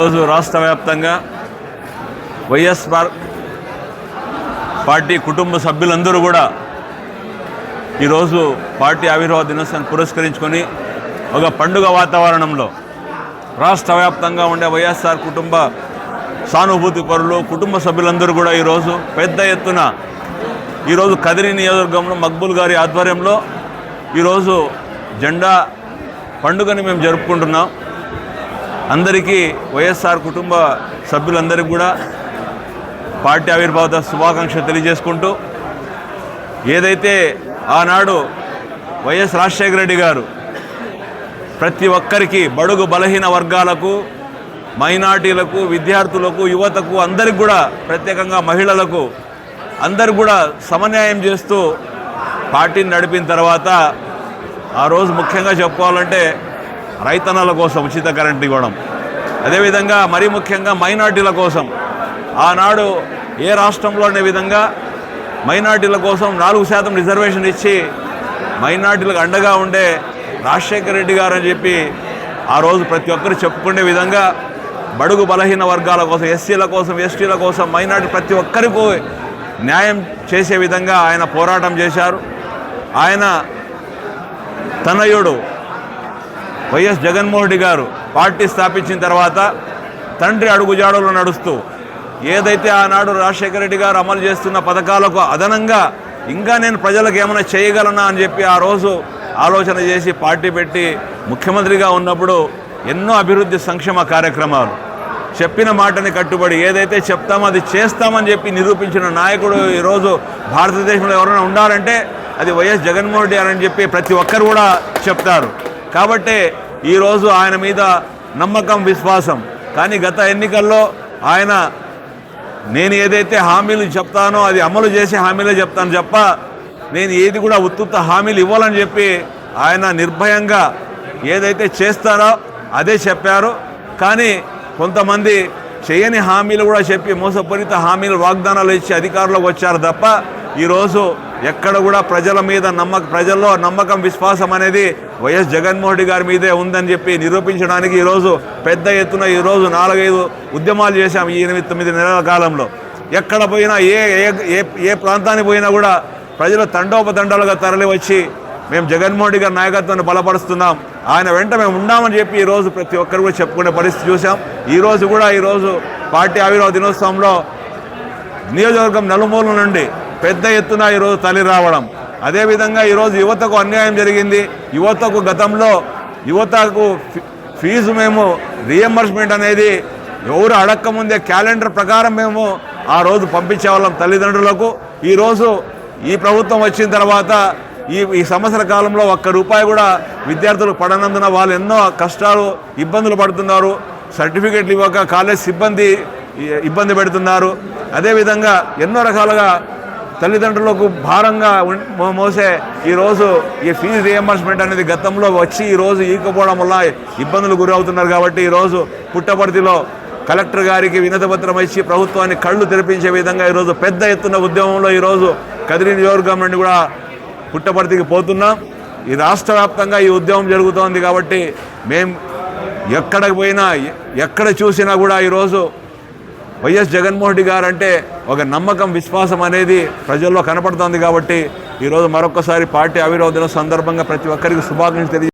ఈరోజు రాష్ట్ర వ్యాప్తంగా వైఎస్ఆర్ పార్టీ కుటుంబ సభ్యులందరూ కూడా ఈరోజు పార్టీ ఆవిర్భావ దినోత్సవాన్ని పురస్కరించుకొని ఒక పండుగ వాతావరణంలో రాష్ట్ర వ్యాప్తంగా ఉండే వైఎస్ఆర్ కుటుంబ సానుభూతి పరులు కుటుంబ సభ్యులందరూ కూడా ఈరోజు పెద్ద ఎత్తున ఈరోజు కదిరి నియోజకవర్గంలో మక్బుల్ గారి ఆధ్వర్యంలో ఈరోజు జెండా పండుగని మేము జరుపుకుంటున్నాం. అందరికీ వైఎస్ఆర్ కుటుంబ సభ్యులందరికీ కూడా పార్టీ ఆవిర్భావ శుభాకాంక్షలు తెలియజేసుకుంటూ ఏదైతే ఆనాడు వైఎస్ రాజశేఖర రెడ్డి గారు ప్రతి ఒక్కరికి బడుగు బలహీన వర్గాలకు మైనార్టీలకు విద్యార్థులకు యువతకు అందరికి కూడా ప్రత్యేకంగా మహిళలకు అందరు కూడా సమన్యాయం చేస్తూ పార్టీని నడిపిన తర్వాత ఆ రోజు ముఖ్యంగా చెప్పుకోవాలంటే రైతన్నల కోసం ఉచిత కరెంట్ ఇవ్వడం. అదేవిధంగా మరీ ముఖ్యంగా మైనార్టీల కోసం. ఆనాడు ఏ రాష్ట్రంలోనే విధంగా మైనార్టీల కోసం నాలుగు శాతం రిజర్వేషన్ ఇచ్చి మైనార్టీలకు అండగా ఉండే రాజశేఖర రెడ్డి గారు అని చెప్పి ఆ రోజు ప్రతి ఒక్కరు చెప్పుకునే విధంగా బడుగు బలహీన వర్గాల కోసం ఎస్సీల కోసం ఎస్టీల కోసం మైనార్టీ ప్రతి ఒక్కరికి న్యాయం చేసే విధంగా ఆయన పోరాటం చేశారు. ఆయన తనయుడు వైఎస్ జగన్మోహన్ రెడ్డి గారు పార్టీ స్థాపించిన తర్వాత తండ్రి అడుగుజాడలు నడుస్తూ ఏదైతే ఆనాడు రాజశేఖర రెడ్డి గారు అమలు చేస్తున్న పథకాలకు అదనంగా ఇంకా నేను ప్రజలకు ఏమైనా చేయగలనా అని చెప్పి ఆ రోజు ఆలోచన చేసి పార్టీ పెట్టి ముఖ్యమంత్రిగా ఉన్నప్పుడు ఎన్నో అభివృద్ధి సంక్షేమ కార్యక్రమాలు. చెప్పిన మాటని కట్టుబడి ఏదైతే చెప్తామో అది చేస్తామని చెప్పి నిరూపించిన నాయకుడు ఈరోజు భారతదేశంలో ఎవరైనా ఉండాలంటే అది వైఎస్ జగన్మోహన్ రెడ్డి అని చెప్పి ప్రతి ఒక్కరు కూడా చెప్తారు. కాబట్టే ఈరోజు ఆయన మీద నమ్మకం విశ్వాసం. కానీ గత ఎన్నికల్లో ఆయన నేను ఏదైతే హామీలు చెప్తానో అది అమలు చేసే హామీలే చెప్తాను తప్ప నేను ఏది కూడా ఉత్తుత్త హామీలు ఇవ్వాలని చెప్పి ఆయన నిర్భయంగా ఏదైతే చేస్తారో అదే చెప్పారు. కానీ కొంతమంది చేయని హామీలు కూడా చెప్పి మోసపూరిత హామీలు వాగ్దానాలు ఇచ్చి అధికారంలోకి వచ్చారు తప్ప ఈరోజు ఎక్కడ కూడా ప్రజల మీద నమ్మక ప్రజల్లో నమ్మకం విశ్వాసం అనేది వైఎస్ జగన్మోహన్ రెడ్డి గారి మీదే ఉందని చెప్పి నిరూపించడానికి ఈరోజు పెద్ద ఎత్తున ఈరోజు నాలుగైదు ఉద్యమాలు చేశాం ఈ ఎనిమిది తొమ్మిది నెలల కాలంలో. ఎక్కడ పోయినా ఏ ఏ- ఏ ఏ ప్రాంతానికి పోయినా కూడా ప్రజలు తండోపతండాలుగా తరలివచ్చి మేము జగన్మోహన్ రెడ్డి గారి నాయకత్వాన్ని బలపరుస్తున్నాం. ఆయన వెంట మేము ఉన్నామని చెప్పి ఈరోజు ప్రతి ఒక్కరు కూడా చెప్పుకునే పరిస్థితి చూసాం ఈరోజు కూడా ఈరోజు పార్టీ ఆవిర్భావ దినోత్సవంలో నియోజకవర్గం నలుమూల నుండి పెద్ద ఎత్తున ఈరోజు తల్లి రావడం. అదేవిధంగా ఈరోజు యువతకు అన్యాయం జరిగింది. యువతకు గతంలో యువతకు ఫీజు మేము రియంబర్స్మెంట్ అనేది ఎవరు అడక్కముందే క్యాలెండర్ ప్రకారం మేము ఆ రోజు పంపించేవాళ్ళం తల్లిదండ్రులకు. ఈరోజు ఈ ప్రభుత్వం వచ్చిన తర్వాత ఈ ఈ సంవత్సర కాలంలో ఒక్క రూపాయి కూడా విద్యార్థులు పడనందున వాళ్ళు ఎన్నో కష్టాలు ఇబ్బందులు పడుతున్నారు. సర్టిఫికెట్లు ఇవ్వక కాలేజ్ సిబ్బంది ఇబ్బంది పెడుతున్నారు. అదేవిధంగా ఎన్నో రకాలుగా తల్లిదండ్రులకు భారంగా మో- మోసే ఈరోజు ఈ ఫీజు రియంబర్స్మెంట్ అనేది గతంలో వచ్చి ఈరోజు ఈకపోవడం వల్ల ఇబ్బందులు గురవుతున్నారు కాబట్టి ఈరోజు పుట్టపర్తిలో కలెక్టర్ గారికి వినతపత్రం ఇచ్చి ప్రభుత్వాన్ని కళ్ళు తెరిపించే విధంగా ఈరోజు పెద్ద ఎత్తున ఉద్యమంలో ఈరోజు కదిరి నియోజకవర్గం నుండి కూడా పుట్టపర్తికి పోతున్నాం. ఈ రాష్ట్ర వ్యాప్తంగా ఈ ఉద్యమం జరుగుతోంది కాబట్టి మేము ఎక్కడికి పోయినా ఎక్కడ చూసినా కూడా ఈరోజు వైఎస్ జగన్మోహన్ రెడ్డి గారు అంటే ఒక నమ్మకం విశ్వాసం అనేది ప్రజల్లో కనపడుతోంది కాబట్టి ఈరోజు మరొకసారి పార్టీ ఆవిర్భావ దినం సందర్భంగా ప్రతి ఒక్కరికి శుభాకాంక్షలు తెలియ